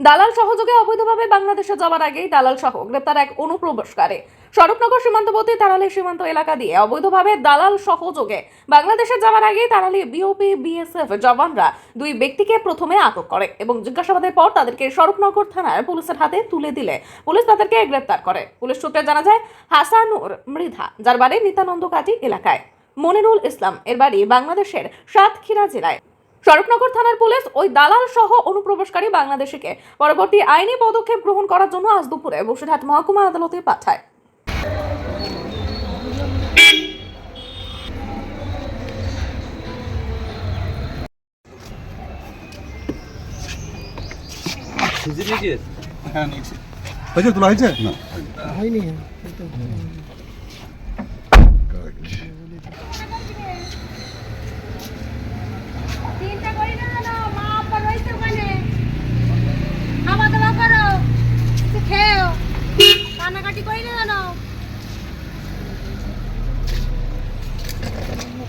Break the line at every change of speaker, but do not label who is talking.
দালাল সহযোগে অবৈধভাবে বাংলাদেশে যাওয়ার আগেই দালাল সহ গ্রেপ্তার এক অনুপ্রবেশকারী। স্বরূপনগর সীমান্তবর্তী তারালি সীমান্ত এলাকা দিয়ে অবৈধভাবে দালাল সহযোগে বাংলাদেশে যাওয়ার আগেই তারালি বিওপি বিএসএফ জওয়ানরা দুই ব্যক্তিকে প্রথমে আটক করে এবং জিজ্ঞাসাবাদের পর তাদেরকে স্বরূপনগর থানার পুলিশের হাতে তুলে দিলে। পুলিশ তাদেরকে গ্রেপ্তার করে। পুলিশ সূত্রে জানা যায়, হাসানুর মৃধা, যার বাড়ি নিত্যানন্দ কাটি এলাকায়। মনিরুল ইসলাম, এর বাড়ি বাংলাদেশের সাতক্ষীরা জেলায়। স্বরূপনগর থানার পুলিশ ওই দালাল সহ অনুপ্রবেশকারী বাংলাদেশিকে পরবর্তী আইনি পদক্ষেপ গ্রহণ করার জন্য আজ দুপুরে বসিরহাট মহকুমা আদালতে পাঠায়।
হয়েছে? তোলা হয়েছে? না
হয়নি।